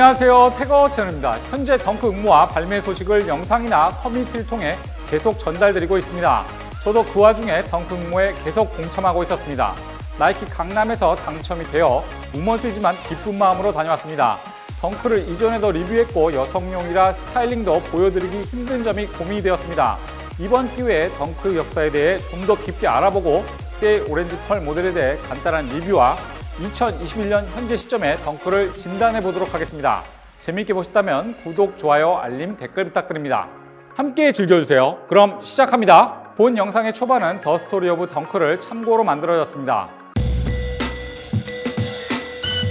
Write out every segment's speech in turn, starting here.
안녕하세요. 태거 채널입니다. 현재 덩크 응모와 발매 소식을 영상이나 커뮤니티를 통해 계속 전달드리고 있습니다. 저도 그 와중에 덩크 응모에 계속 동참하고 있었습니다. 나이키 강남에서 당첨이 되어 우먼스이지만 기쁜 마음으로 다녀왔습니다. 덩크를 이전에도 리뷰했고 여성용이라 스타일링도 보여드리기 힘든 점이 고민이 되었습니다. 이번 기회에 덩크 역사에 대해 좀 더 깊이 알아보고 세일 오렌지 펄 모델에 대해 간단한 리뷰와 2021년 현재 시점의 덩크를 진단해 보도록 하겠습니다. 재밌게 보셨다면 구독, 좋아요, 알림, 댓글 부탁드립니다. 함께 즐겨주세요. 그럼 시작합니다. 본 영상의 초반은 더 스토리 오브 덩크를 참고로 만들어졌습니다.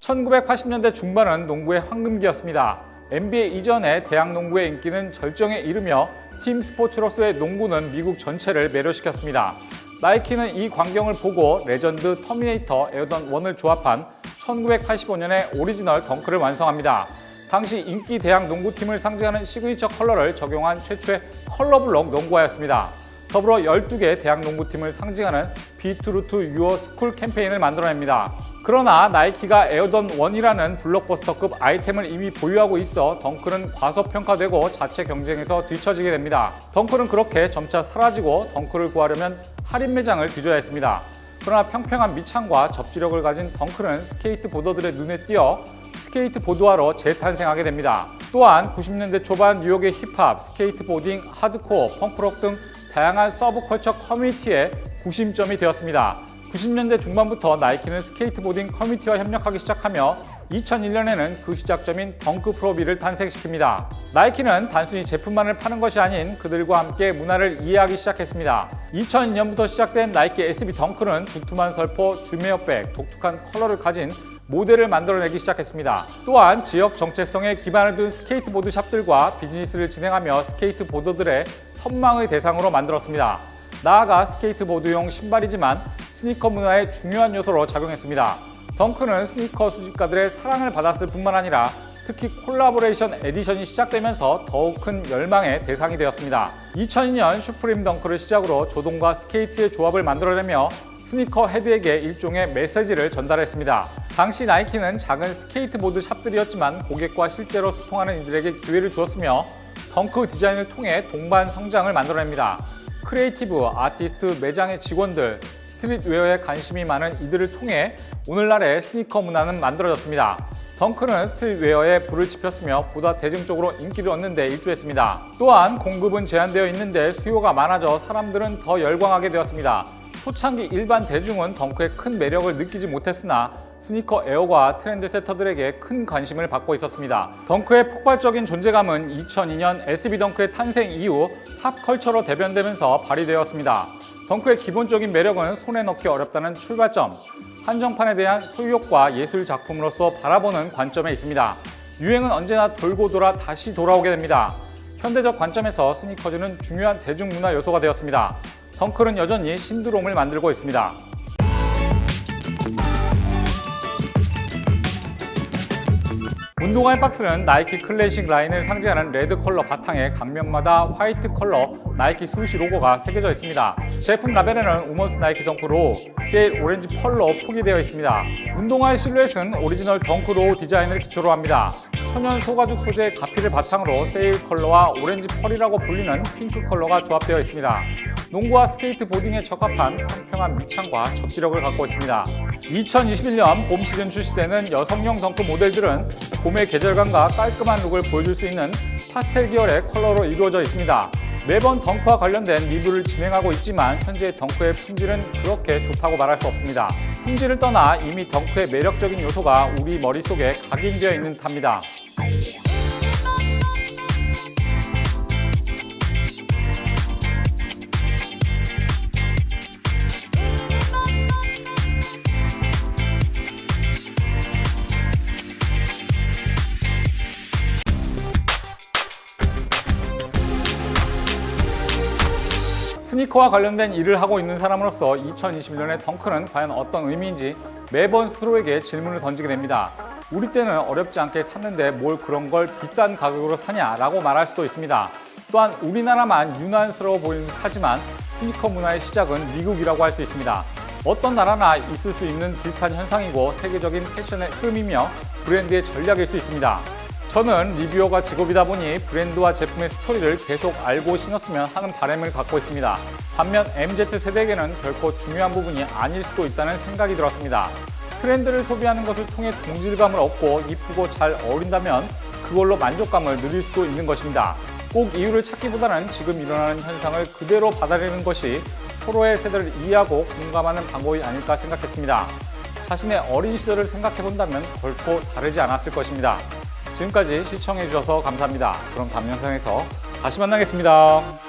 1980년대 중반은 농구의 황금기였습니다. NBA 이전에 대학 농구의 인기는 절정에 이르며 팀 스포츠로서의 농구는 미국 전체를 매료시켰습니다. 나이키는 이 광경을 보고 레전드 터미네이터 에어던 1을 조합한 1985년의 오리지널 덩크를 완성합니다. 당시 인기 대학 농구팀을 상징하는 시그니처 컬러를 적용한 최초의 컬러블록 농구화였습니다. 더불어 12개 대학 농구팀을 상징하는 비투루투 유어 스쿨 캠페인을 만들어냅니다. 그러나 나이키가 에어던 1이라는 블록버스터급 아이템을 이미 보유하고 있어 덩크는 과소평가되고 자체 경쟁에서 뒤처지게 됩니다. 덩크는 그렇게 점차 사라지고 덩크를 구하려면 할인 매장을 뒤져야 했습니다. 그러나 평평한 밑창과 접지력을 가진 덩크는 스케이트 보더들의 눈에 띄어 스케이트 보드화로 재탄생하게 됩니다. 또한 90년대 초반 뉴욕의 힙합, 스케이트보딩, 하드코어, 펑크록 등 다양한 서브컬처 커뮤니티의 구심점이 되었습니다. 90년대 중반부터 나이키는 스케이트보딩 커뮤니티와 협력하기 시작하며 2001년에는 그 시작점인 덩크 프로비를 탄생시킵니다. 나이키는 단순히 제품만을 파는 것이 아닌 그들과 함께 문화를 이해하기 시작했습니다. 2002년부터 시작된 나이키 SB 덩크는 두툼한 설포, 주메어백, 독특한 컬러를 가진 모델을 만들어내기 시작했습니다. 또한 지역 정체성에 기반을 둔 스케이트보드 샵들과 비즈니스를 진행하며 스케이트보더들의 선망의 대상으로 만들었습니다. 나아가 스케이트보드용 신발이지만 스니커 문화의 중요한 요소로 작용했습니다. 덩크는 스니커 수집가들의 사랑을 받았을 뿐만 아니라 특히 콜라보레이션 에디션이 시작되면서 더욱 큰 열망의 대상이 되었습니다. 2002년 슈프림 덩크를 시작으로 조동과 스케이트의 조합을 만들어내며 스니커 헤드에게 일종의 메시지를 전달했습니다. 당시 나이키는 작은 스케이트보드 샵들이었지만 고객과 실제로 소통하는 이들에게 기회를 주었으며 덩크 디자인을 통해 동반 성장을 만들어냅니다. 크리에이티브, 아티스트, 매장의 직원들, 스트릿웨어에 관심이 많은 이들을 통해 오늘날의 스니커 문화는 만들어졌습니다. 덩크는 스트릿웨어에 불을 지폈으며 보다 대중적으로 인기를 얻는 데 일조했습니다. 또한 공급은 제한되어 있는데 수요가 많아져 사람들은 더 열광하게 되었습니다. 초창기 일반 대중은 덩크의 큰 매력을 느끼지 못했으나 스니커 에어과 트렌드 세터들에게 큰 관심을 받고 있었습니다. 덩크의 폭발적인 존재감은 2002년 SB 덩크의 탄생 이후 팝컬처로 대변되면서 발휘되었습니다. 덩크의 기본적인 매력은 손에 넣기 어렵다는 출발점, 한정판에 대한 소유욕과 예술 작품으로서 바라보는 관점에 있습니다. 유행은 언제나 돌고 돌아 다시 돌아오게 됩니다. 현대적 관점에서 스니커즈는 중요한 대중문화 요소가 되었습니다. 덩크는 여전히 신드롬을 만들고 있습니다. 운동화의 박스는 나이키 클래식 라인을 상징하는 레드 컬러 바탕에 강면마다 화이트 컬러 나이키 스위시 로고가 새겨져 있습니다. 제품 라벨에는 우먼스 나이키 덩크로 세일 오렌지 펄로 표기되어 있습니다. 운동화의 실루엣은 오리지널 덩크로 디자인을 기초로 합니다. 천연 소가죽 소재의 가피를 바탕으로 세일 컬러와 오렌지 펄이라고 불리는 핑크 컬러가 조합되어 있습니다. 농구와 스케이트 보딩에 적합한 평평한 밑창과 접지력을 갖고 있습니다. 2021년 봄 시즌 출시되는 여성용 덩크 모델들은 봄의 계절감과 깔끔한 룩을 보여줄 수 있는 파스텔 계열의 컬러로 이루어져 있습니다. 매번 덩크와 관련된 리뷰를 진행하고 있지만 현재 덩크의 품질은 그렇게 좋다고 말할 수 없습니다. 품질을 떠나 이미 덩크의 매력적인 요소가 우리 머릿속에 각인되어 있는 탑니다. 스니커와 관련된 일을 하고 있는 사람으로서 2021년의 덩크는 과연 어떤 의미인지 매번 스스로에게 질문을 던지게 됩니다. 우리 때는 어렵지 않게 샀는데 뭘 그런 걸 비싼 가격으로 사냐라고 말할 수도 있습니다. 또한 우리나라만 유난스러워 보이는 듯하지만 스니커 문화의 시작은 미국이라고 할 수 있습니다. 어떤 나라나 있을 수 있는 비슷한 현상이고 세계적인 패션의 흐름이며 브랜드의 전략일 수 있습니다. 저는 리뷰어가 직업이다 보니 브랜드와 제품의 스토리를 계속 알고 신었으면 하는 바람을 갖고 있습니다. 반면 MZ세대에게는 결코 중요한 부분이 아닐 수도 있다는 생각이 들었습니다. 트렌드를 소비하는 것을 통해 동질감을 얻고 이쁘고 잘 어울린다면 그걸로 만족감을 누릴 수도 있는 것입니다. 꼭 이유를 찾기보다는 지금 일어나는 현상을 그대로 받아들이는 것이 서로의 세대를 이해하고 공감하는 방법이 아닐까 생각했습니다. 자신의 어린 시절을 생각해 본다면 결코 다르지 않았을 것입니다. 지금까지 시청해 주셔서 감사합니다. 그럼 다음 영상에서 다시 만나겠습니다.